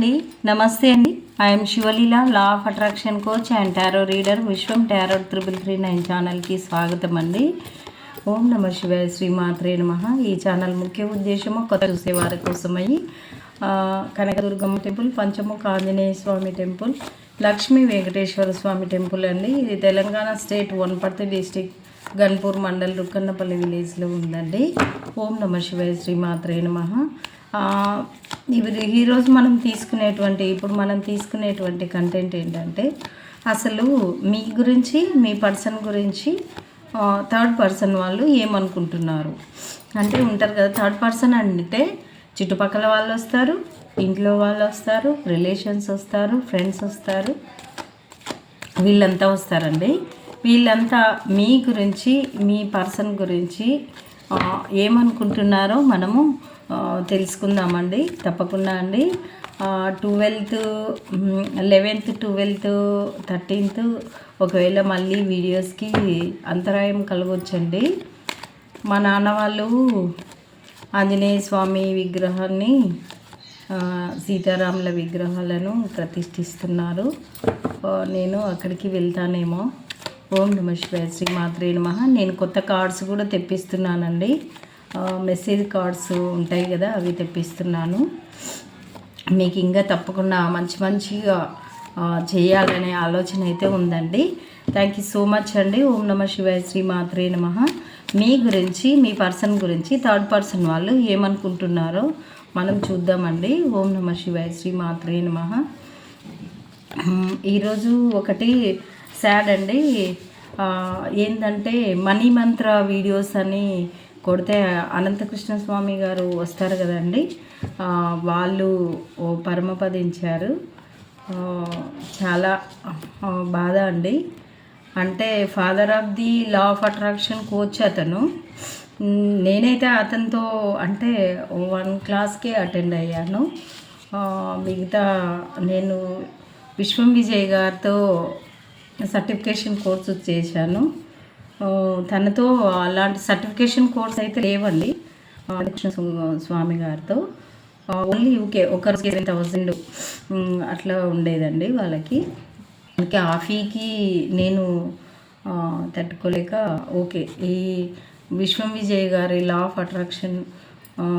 అండి. నమస్తే అండి. I'm Sivaleela law of attraction coach and tarot reader Viswam tarot triple three nine ఛానల్కి స్వాగతం అండి. ఓం నమ శివాయ శ్రీమాత్రే నమ. ఈ ఛానల్ ముఖ్య ఉద్దేశము కొత్త చూసేవారి కోసమై Kanakadurgamma temple Panchamukha Anjaneya Swamy temple Lakshmi Venkateswara Swamy temple అండి. ఇది తెలంగాణ స్టేట్ వనపర్తి డిస్టిక్ గన్పూర్ మండల్ రుక్కన్నపల్లి విలేజ్లో ఉందండి. ఓం నమ శివాయ శ్రీమాత్రే నమ. ఇవి ఈరోజు మనం తీసుకునేటువంటి ఇప్పుడు మనం తీసుకునేటువంటి కంటెంట్ ఏంటంటే అసలు మీ గురించి మీ పర్సన్ గురించి థర్డ్ పర్సన్ వాళ్ళు ఏమనుకుంటున్నారు? అంటే ఉంటారు కదా థర్డ్ పర్సన్ అంటే చుట్టుపక్కల వాళ్ళు వస్తారు ఇంట్లో వాళ్ళు వస్తారు రిలేషన్స్ వస్తారు ఫ్రెండ్స్ వస్తారు. వీళ్ళంతా వస్తారండి. వీళ్ళంతా మీ గురించి మీ పర్సన్ గురించి ఏమనుకుంటున్నారో మనము తెలుసుకుందామండి. తప్పకుండా అండి. ట్వెల్త్ లెవెన్త్ ట్వెల్త్ థర్టీన్త్ ఒకవేళ మళ్ళీ వీడియోస్కి అంతరాయం కలగొచ్చండి. మా నాన్న వాళ్ళు ఆంజనేయ స్వామి విగ్రహాన్ని సీతారాముల విగ్రహాలను ప్రతిష్ఠిస్తున్నారు. నేను అక్కడికి వెళ్తానేమో. ఓం నమ శివాయ శ్రీ మాత్రే నమ. నేను కొత్త కార్డ్స్ కూడా తెప్పిస్తున్నానండి. మెసేజ్ కార్డ్స్ ఉంటాయి కదా అవి తెప్పిస్తున్నాను. మీకు ఇంకా తప్పకుండా మంచి మంచిగా చేయాలనే ఆలోచన అయితే ఉందండి. థ్యాంక్ యూ సో మచ్ అండి. ఓం నమ శివాయ శ్రీ మాత్రే నమ. మీ గురించి మీ పర్సన్ గురించి థర్డ్ పర్సన్ వాళ్ళు ఏమనుకుంటున్నారో మనం చూద్దామండి. ఓం నమ శివాయ శ్రీ మాత్రే నమ. ఈరోజు ఒకటి సాడ్ అండి. ఏంటంటే మనీ మంత్ర వీడియోస్ అని కొడితే అనంతకృష్ణ స్వామి గారు వస్తారు కదండి. వాళ్ళు పరమపదించారు చాలా బాధ అండి. అంటే father of the law of attraction coach అతను. నేనైతే అతనితో అంటే వన్ క్లాస్కే అటెండ్ అయ్యాను. మిగతా నేను విశ్వం విజయ్ గారితో సర్టిఫికేషన్ కోర్సు చేశాను. తనతో అలాంటి సర్టిఫికేషన్ కోర్స్ అయితే లేవండి. కృష్ణ స్వామి గారితో. ఓన్లీ ఓకే ఒకరు సెవెన్ థౌజండ్ అట్లా ఉండేదండి వాళ్ళకి. అందుకే ఆ ఫీకి నేను తట్టుకోలేక ఓకే ఈ విశ్వం విజయ్ గారి లా ఆఫ్ అట్రాక్షన్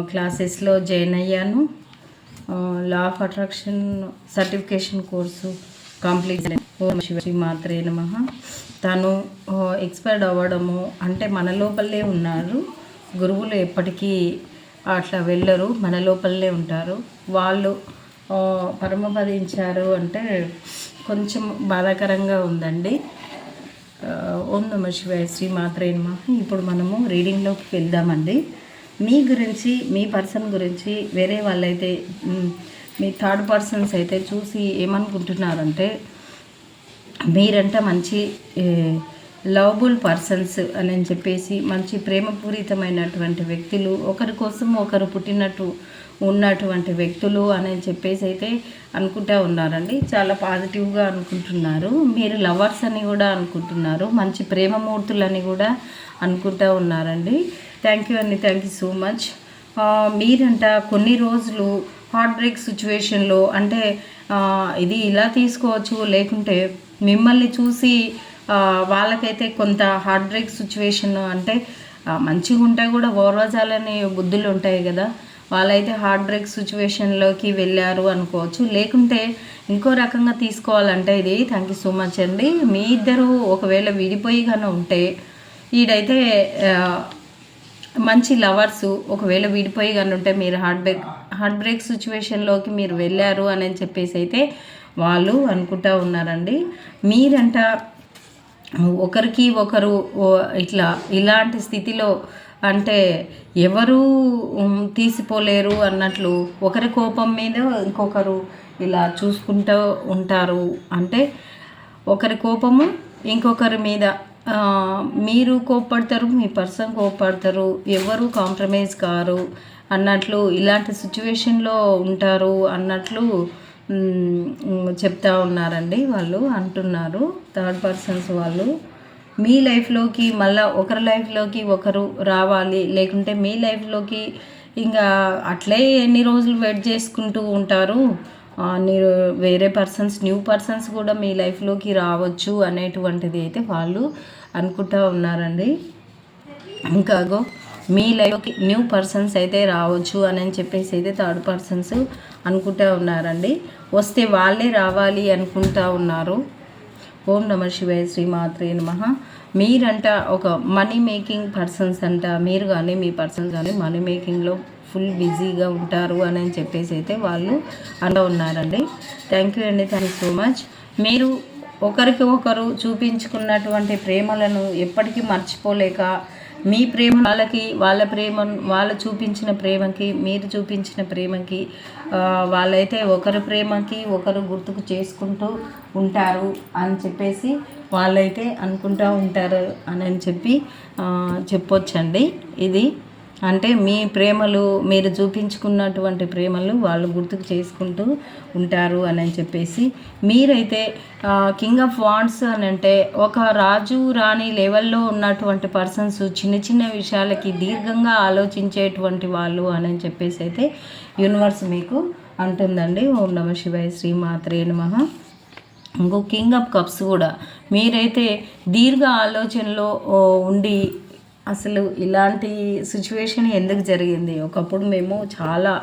క్లాసెస్లో జాయిన్ అయ్యాను. Law of attraction certification course complete ఓం శివశ్రీ మాత్రే నమ. తను ఎక్స్పైర్డ్ అవ్వడము అంటే మన లోపలే ఉన్నారు. గురువులు ఎప్పటికీ అట్లా వెళ్ళరు మన లోపలనే ఉంటారు. వాళ్ళు పరమపదించారు అంటే కొంచెం బాధాకరంగా ఉందండి. ఓం నమ శివాయ శ్రీ మాత్రే నమ. ఇప్పుడు మనము రీడింగ్లోకి వెళ్దామండి. మీ గురించి మీ పర్సన్ గురించి వేరే వాళ్ళైతే మీ థర్డ్ పర్సన్స్ అయితే చూసి ఏమనుకుంటున్నారంటే మీరంట మంచి లవబుల్ పర్సన్స్ అని చెప్పేసి మంచి ప్రేమపూరితమైనటువంటి వ్యక్తులు ఒకరి కోసం ఒకరు పుట్టినట్టు ఉన్నటువంటి వ్యక్తులు అని చెప్పేసి అయితే అనుకుంటా ఉన్నారండి. చాలా పాజిటివ్గా అనుకుంటున్నారు. మీరు లవర్స్ అని కూడా అనుకుంటున్నారు. మంచి ప్రేమమూర్తులని కూడా అనుకుంటా ఉన్నారండి. థ్యాంక్ యూ అండి. థ్యాంక్ యూ సో మచ్ మీరంట కొన్ని రోజులు హార్ట్ బ్రేక్ సిచ్యువేషన్లో అంటే ఇది ఇలా తీసుకోవచ్చు లేకుంటే మిమ్మల్ని చూసి వాళ్ళకైతే కొంత హార్ట్ బ్రేక్ సిచ్యువేషన్ అంటే మంచిగా ఉంటే కూడా ఓర్వజాలనే బుద్ధులు ఉంటాయి కదా. వాళ్ళైతే హార్ట్ బ్రేక్ సిచ్యువేషన్లోకి వెళ్ళారు అనుకోవచ్చు. లేకుంటే ఇంకో రకంగా తీసుకోవాలంటే ఇది థ్యాంక్ యూ సో మచ్ అండి. మీ ఇద్దరు ఒకవేళ విడిపోయి కానీ ఉంటే ఈడైతే మంచి లవర్స్ ఒకవేళ విడిపోయి కానీ ఉంటే మీరు హార్ట్ బ్రేక్ హార్ట్ బ్రేక్ సిచ్యువేషన్లోకి మీరు వెళ్ళారు అని చెప్పేసి అయితే వాళ్ళు అనుకుంటా ఉన్నారండి. మీరంట ఒకరికి ఒకరు ఇట్లా ఇలాంటి స్థితిలో అంటే ఎవరు తీసిపోలేరు అన్నట్లు ఒకరి కోపం మీద ఇంకొకరు ఇలా చూసుకుంటూ ఉంటారు. అంటే ఒకరి కోపము ఇంకొకరి మీద. మీరు కోప్పడతారు మీ పర్సన్ కోప్పడతారు ఎవరు కాంప్రమైజ్ కారు అన్నట్లు ఇలాంటి సిచ్యువేషన్లో ఉంటారు అన్నట్లు చెప్తా ఉన్నారండి వాళ్ళు అంటున్నారు థర్డ్ పర్సన్స్ వాళ్ళు. మీ లైఫ్లోకి మళ్ళీ ఒకరి లైఫ్లోకి ఒకరు రావాలి లేకుంటే మీ లైఫ్లోకి ఇంకా అట్లే ఎన్ని రోజులు వెయిట్ చేసుకుంటూ ఉంటారు? మీరు వేరే పర్సన్స్ న్యూ పర్సన్స్ కూడా మీ లైఫ్లోకి రావచ్చు అనేటువంటిది అయితే వాళ్ళు అనుకుంటా ఉన్నారండి. ఇంకాగో మీ లైఫ్కి న్యూ పర్సన్స్ అయితే రావచ్చు అని చెప్పేసి అయితే థర్డ్ పర్సన్స్ అనుకుంటా ఉన్నారండి. వస్తే వాళ్ళే రావాలి అనుకుంటా ఉన్నారు. ఓం నమ శివాయ శ్రీ మాత్రే నమ. మీరంట ఒక మనీ మేకింగ్ పర్సన్స్ అంట మీరు కానీ మీ పర్సన్స్ కానీ మనీ మేకింగ్లో ఫుల్ బిజీగా ఉంటారు అని చెప్పేసి అయితే వాళ్ళు అంటూ ఉన్నారండి. థ్యాంక్ యూ అండి థ్యాంక్ యూ సో మచ్ మీరు ఒకరికి ఒకరు చూపించుకున్నటువంటి ప్రేమలను ఎప్పటికీ మర్చిపోలేక మీ ప్రేమ వాళ్ళకి వాళ్ళ ప్రేమ వాళ్ళు చూపించిన ప్రేమకి మీరు చూపించిన ప్రేమకి వాళ్ళైతే ఒకరి ప్రేమకి ఒకరు గుర్తుకు చేసుకుంటూ ఉంటారు అని చెప్పేసి వాళ్ళైతే అనుకుంటూ ఉంటారు అని చెప్పి చెప్పొచ్చండి. ఇది అంటే మీ ప్రేమలు మీరు చూపించుకున్నటువంటి ప్రేమలు వాళ్ళు గుర్తుకు చేసుకుంటూ ఉంటారు అని చెప్పేసి. మీరైతే కింగ్ ఆఫ్ వాండ్స్ అని అంటే ఒక రాజు రాణి లెవెల్లో ఉన్నటువంటి పర్సన్స్ చిన్న చిన్న విషయాలకి దీర్ఘంగా ఆలోచించేటువంటి వాళ్ళు అని చెప్పేసి అయితే యూనివర్స్ మీకు అంటుందండి. ఓం నమ శివాయ శ్రీ మాత్రే నమః. ఇంకో కింగ్ ఆఫ్ కప్స్ కూడా. మీరైతే దీర్ఘ ఆలోచనలో ఉండి అసలు ఇలాంటి సిచ్యువేషన్ ఎందుకు జరిగింది? ఒకప్పుడు మేము చాలా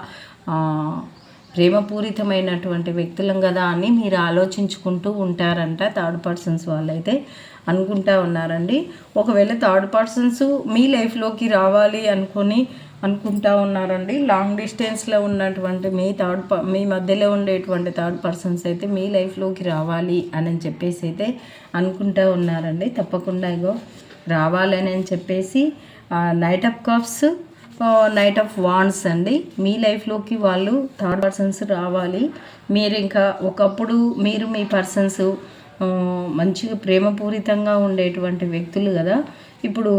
ప్రేమపూరితమైనటువంటి వ్యక్తులం కదా అని మీరు ఆలోచించుకుంటూ ఉంటారంట థర్డ్ పర్సన్స్ వాళ్ళైతే అనుకుంటా ఉన్నారండి. ఒకవేళ థర్డ్ పర్సన్స్ మీ లైఫ్లోకి రావాలి అనుకొని అనుకుంటా ఉన్నారండి. లాంగ్ డిస్టెన్స్లో ఉన్నటువంటి మీ థర్డ్ ప మీ మధ్యలో ఉండేటువంటి థర్డ్ పర్సన్స్ అయితే మీ లైఫ్లోకి రావాలి అని చెప్పేసి అయితే అనుకుంటా ఉన్నారండి. తప్పకుండా ఇగో. రావాలని అని చెప్పేసి knight of cups knight of wands అండి. మీ లైఫ్లోకి వాళ్ళు థర్డ్ పర్సన్స్ రావాలి. మీరు ఇంకా ఒకప్పుడు మీరు మీ పర్సన్స్ మంచిగా ప్రేమపూరితంగా ఉండేటువంటి వ్యక్తులు కదా. ఇప్పుడు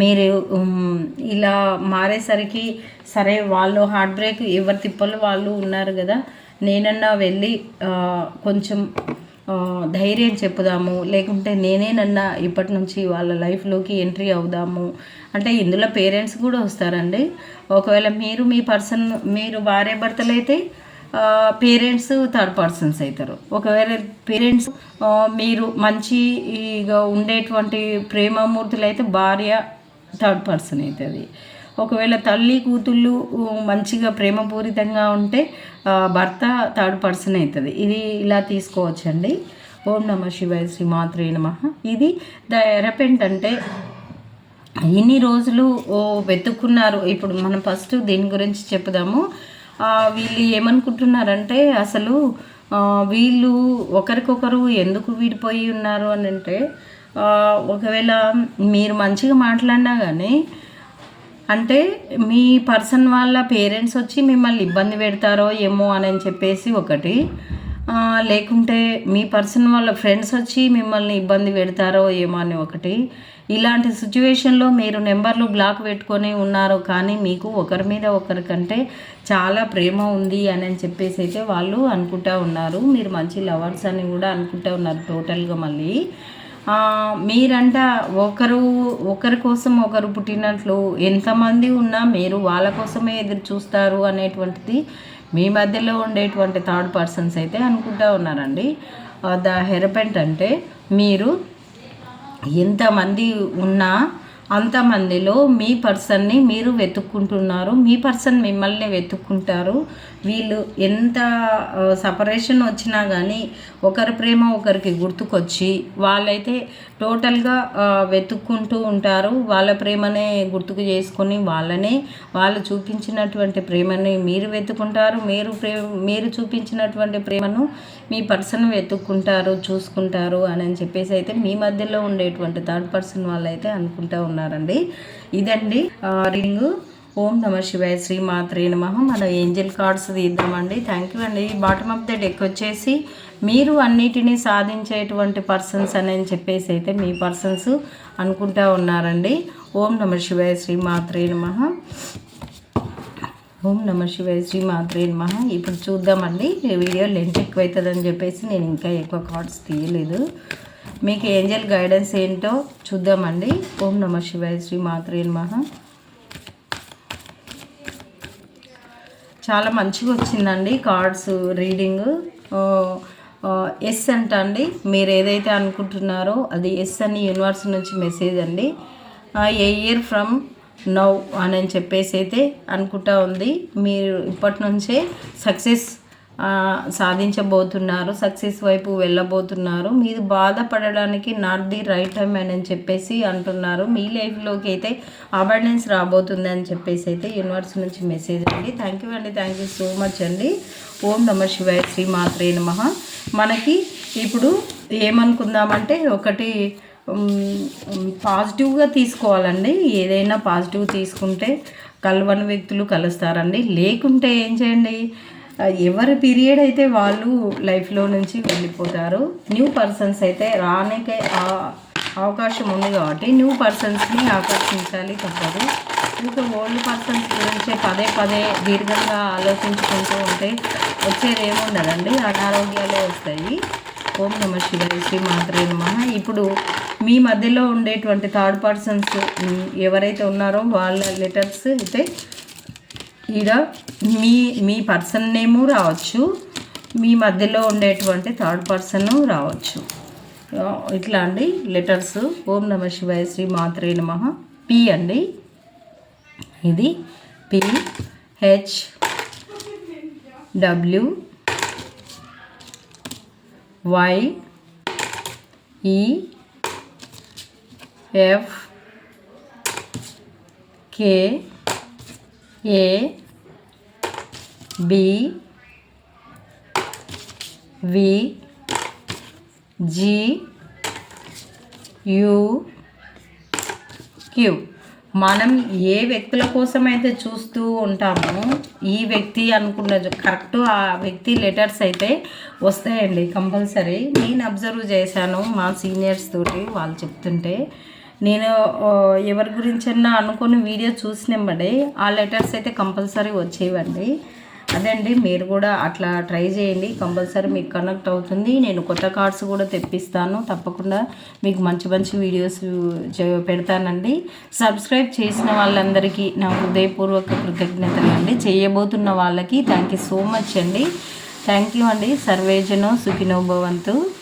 మీరు ఇలా మారేసరికి సరే వాళ్ళు హార్ట్ బ్రేక్ ఎవరి తిప్పలు వాళ్ళు ఉన్నారు కదా. నేనన్నా వెళ్ళి కొంచెం ధైర్యం చెప్పుదాము లేకుంటే నేనేనన్నా ఇప్పటి నుంచి వాళ్ళ లైఫ్లోకి ఎంట్రీ అవుదాము. అంటే ఇందులో పేరెంట్స్ కూడా వస్తారండి. ఒకవేళ మీరు మీ పర్సన్ మీరు భార్య భర్తలైతే అయితే పేరెంట్స్ థర్డ్ పర్సన్స్ అవుతారు. ఒకవేళ పేరెంట్స్ మీరు మంచిగా ఉండేటువంటి ప్రేమమూర్తులు అయితే భార్య థర్డ్ పర్సన్ అవుతుంది. ఒకవేళ తల్లి కూతుళ్ళు మంచిగా ప్రేమపూరితంగా ఉంటే భర్త థర్డ్ పర్సన్ అవుతుంది ఇది ఇలా తీసుకోవచ్చండి. ఓం నమ శివాయ శ్రీమాత్రే నమ. ఇది ద ఎరపెంట్ అంటే ఇన్ని రోజులు ఓ వెతుక్కున్నారు. ఇప్పుడు మనం ఫస్ట్ దీని గురించి చెప్పుదాము? వీళ్ళు ఏమనుకుంటున్నారంటే అసలు వీళ్ళు ఒకరికొకరు ఎందుకు విడిపోయి ఉన్నారు అని అంటే ఒకవేళ మీరు మంచిగా మాట్లాడినా కానీ అంటే మీ పర్సన్ వాళ్ళ పేరెంట్స్ వచ్చి మిమ్మల్ని ఇబ్బంది పెడతారో ఏమో అని చెప్పేసి ఒకటి. లేకుంటే మీ పర్సన్ వాళ్ళ ఫ్రెండ్స్ వచ్చి మిమ్మల్ని ఇబ్బంది పెడతారో ఏమో అని ఒకటి. ఇలాంటి సిచ్యువేషన్లో మీరు నెంబర్లు బ్లాక్ పెట్టుకొని ఉన్నారు కానీ మీకు ఒకరి మీద ఒకరికంటే చాలా ప్రేమ ఉంది అని చెప్పేసి అయితే వాళ్ళు అనుకుంటా ఉన్నారు. మీరు మంచి లవర్స్ అని కూడా అనుకుంటా ఉన్నారు టోటల్గా మళ్ళీ. మీరంట ఒకరు ఒకరి కోసం ఒకరు పుట్టినట్లు ఎంతమంది ఉన్నా మీరు వాళ్ళ కోసమే ఎదురు చూస్తారు అనేటువంటిది మీ మధ్యలో ఉండేటువంటి థర్డ్ పర్సన్స్ అయితే అనుకుంటా ఉన్నారండి. ద హెరపెంట్ అంటే మీరు ఎంతమంది ఉన్నా అంతమందిలో మీ పర్సన్ని మీరు వెతుక్కుంటున్నారు మీ పర్సన్ మిమ్మల్ని వెతుక్కుంటారు. వీళ్ళు ఎంత సపరేషన్ వచ్చినా కానీ ఒకరి ప్రేమ ఒకరికి గుర్తుకొచ్చి వాళ్ళైతే టోటల్గా వెతుక్కుంటూ ఉంటారు. వాళ్ళ ప్రేమనే గుర్తుకు చేసుకొని వాళ్ళనే వాళ్ళు చూపించినటువంటి ప్రేమని మీరు వెతుకుంటారు మీరు ప్రేమ మీరు చూపించినటువంటి ప్రేమను మీ పర్సన్ వెతుక్కుంటారు చూసుకుంటారు అని అని చెప్పేసి అయితే మీ మధ్యలో ఉండేటువంటి థర్డ్ పర్సన్ వాళ్ళైతే అనుకుంటా ఉన్నారండి. ఇదండి రింగ్. ఓం నమ శివాయ శ్రీ మాత్రే నమ. మన ఏంజల్ కార్డ్స్ తీద్దామండి. థ్యాంక్ యూ అండి. బాటమ్ ఆఫ్ ద డెక్ వచ్చేసి మీరు అన్నిటినీ సాధించేటువంటి పర్సన్స్ అని చెప్పేసి అయితే మీ పర్సన్స్ అనుకుంటా ఉన్నారండి. ఓం నమ శివాయ శ్రీ మాత్రే నమ. ఓం నమ శివాయ శ్రీ మాత్రే నమ. ఇప్పుడు చూద్దామండి. వీడియో లెంత్ ఎక్కువ అవుతుందని చెప్పేసి నేను ఇంకా ఎక్కువ కార్డ్స్ తీయలేదు. మీకు ఏంజల్ గైడెన్స్ ఏంటో చూద్దామండి. ఓం నమ శివాయ శ్రీ మాత్రే నమ. చాలా మంచిగా వచ్చిందండి కార్డ్స్ రీడింగ్. ఎస్ అంట అండి మీరు ఏదైతే అనుకుంటున్నారో అది ఎస్ అని యూనివర్స్ నుంచి మెసేజ్ అండి. ఏ ఇయర్ ఫ్రమ్ నౌ అని చెప్పేసి అయితే అనుకుంటా ఉంది. మీరు ఇప్పటి నుంచే సక్సెస్ సాధించబోతున్నారు సక్సెస్ వైపు వెళ్ళబోతున్నారు. మీరు బాధపడడానికి నాట్ ది రైట్ టైం అని చెప్పేసి అంటున్నారు. మీ లైఫ్లోకి అయితే అవార్డెన్స్ రాబోతుంది అని చెప్పేసి అయితే యూనివర్స్ నుంచి మెసేజ్ అండి థ్యాంక్ యూ అండి. థ్యాంక్ యూ సో మచ్ అండి. ఓం నమ శివాయ శ్రీ మాత్రే నమ. మనకి ఇప్పుడు ఏమనుకుందామంటే ఒకటి పాజిటివ్గా తీసుకోవాలండి. ఏదైనా పాజిటివ్ తీసుకుంటే కలవని వ్యక్తులు కలుస్తారండి. లేకుంటే ఏం చేయండి? ఎవరి పీరియడ్ అయితే వాళ్ళు లైఫ్లో నుంచి వెళ్ళిపోతారు న్యూ పర్సన్స్ అయితే రానికే అవకాశం ఉంది కాబట్టి న్యూ పర్సన్స్ని ఆకర్షించాలి తప్పదు. ఇంకా ఓల్డ్ పర్సన్స్ గురించి పదే పదే దీర్ఘంగా ఆలోచించుకుంటూ ఉంటే వచ్చేది ఏముండదండి? అనారోగ్యాలే వస్తాయి. ఓం నమ శివాయ శ్రీ మాత్రే నమ. ఇప్పుడు మీ మధ్యలో ఉండేటువంటి థర్డ్ పర్సన్స్ ఎవరైతే ఉన్నారో వాళ్ళ లెటర్స్ అయితే ఈడ మీ మీ పర్సన్ నేము రావచ్చు. మీ మధ్యలో ఉండేటువంటి థర్డ్ పర్సన్ రావచ్చు. ఇట్లా అండి. లెటర్స్ ఓం నమ శివాయ శ్రీ మాత్రే నమ. పి అండి. ఇది P H W Y E F K A B V G U Q. మనం ఏ వ్యక్తుల కోసం అయితే చూస్తూ ఉంటామో ఈ వ్యక్తి అనుకున్న కరెక్ట్ ఆ వ్యక్తి లెటర్స్ అయితే వస్తాయండి కంపల్సరీ. నేను అబ్జర్వ్ చేశాను మా సీనియర్స్ తోటి వాళ్ళు చెప్తుంటే నేను ఎవరి గురించన్నా అనుకుని వీడియో చూసినమ్మడే ఆ లెటర్స్ అయితే కంపల్సరీ వచ్చేవండి. అదే అండి మీరు కూడా అట్లా ట్రై చేయండి. కంపల్సరీ మీకు కనెక్ట్ అవుతుంది. నేను కొత్త కార్డ్స్ కూడా తెప్పిస్తాను. తప్పకుండా మీకు మంచి మంచి వీడియోస్ పెడతానండి. సబ్స్క్రైబ్ చేసిన వాళ్ళందరికీ నా హృదయపూర్వక కృతజ్ఞతలు అండి. చేయబోతున్న వాళ్ళకి థ్యాంక్ యూ సో మచ్ అండి. థ్యాంక్ యూ అండి. సర్వేజనో సుఖినో భవంతు.